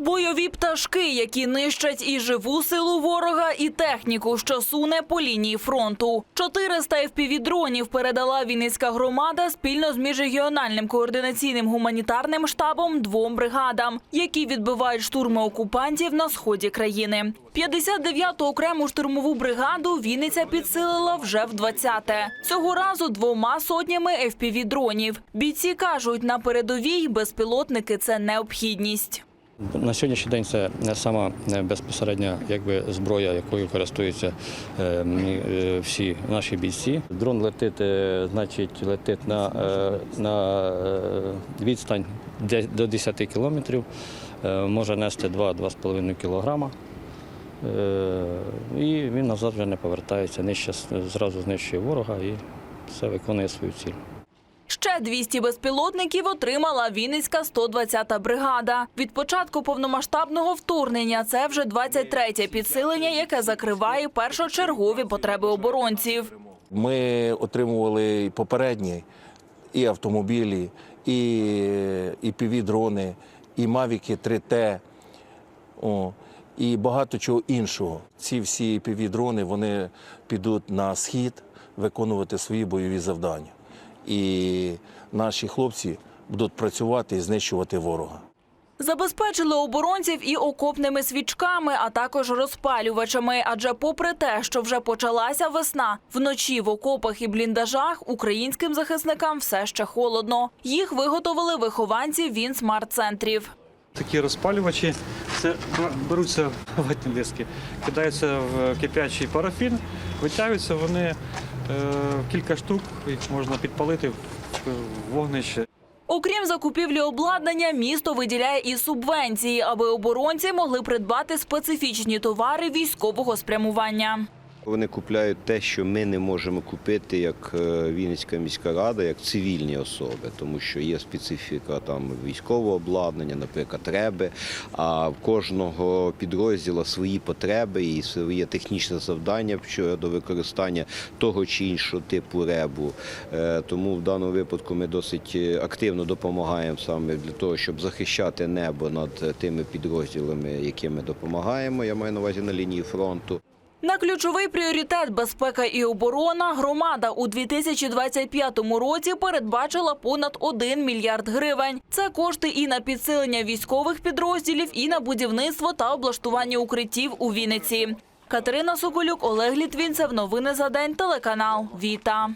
Бойові пташки, які нищать і живу силу ворога, і техніку, що суне по лінії фронту. 400 FPV-дронів передала Вінницька громада спільно з міжрегіональним координаційним гуманітарним штабом двом бригадам, які відбивають штурми окупантів на сході країни. 59-ту окрему штурмову бригаду Вінниця підсилила вже в 20-те. Цього разу двома сотнями FPV-дронів. Бійці кажуть, на передовій безпілотники – це необхідність. На сьогоднішній день це сама безпосередня якби, зброя, якою користуються е, е, всі наші бійці. Дрон летить, е, значить, летить на, е, на е, відстань до 10 кілометрів, е, може нести 2-2,5 кілограма. Е, І він назад вже не повертається, нижче, зразу знищує ворога і все виконує свою ціль. Ще 200 безпілотників отримала Вінницька 120-та бригада. Від початку повномасштабного вторгнення це вже 23-те підсилення, яке закриває першочергові потреби оборонців. Ми отримували попередні і автомобілі, і, і півдрони, і Мавіки 3Т, о, і багато чого іншого. Ці всі півдрони вони підуть на схід виконувати свої бойові завдання. І наші хлопці будуть працювати і знищувати ворога. Забезпечили оборонців і окопними свічками, а також розпалювачами. Адже, попри те, що вже почалася весна, вночі в окопах і бліндажах українським захисникам все ще холодно. Їх виготовили вихованці Вінсмарт-центрів. Такі розпалювачі це беруться ватні диски, кидаються в кип'ячий парафін, витягуються вони кілька штук, їх можна підпалити в вогнище. Окрім закупівлі обладнання, місто виділяє і субвенції, аби оборонці могли придбати специфічні товари військового спрямування. Вони купляють те, що ми не можемо купити як е, Вінницька міська рада, як цивільні особи, тому що є специфіка там військового обладнання, наприклад, реби. А в кожного підрозділу свої потреби і своє технічне завдання щодо використання того чи іншого типу ребу. Е, Тому в даному випадку ми досить е, активно допомагаємо саме для того, щоб захищати небо над тими підрозділами, якими допомагаємо. Я маю на увазі на лінії фронту. На ключовий пріоритет безпека і оборона громада у 2025 році передбачила понад 1 мільярд гривень. Це кошти і на підсилення військових підрозділів, і на будівництво та облаштування укриттів у Вінниці. Катерина Соколюк, Олег Літвінцев. Новини за день. Телеканал Віта.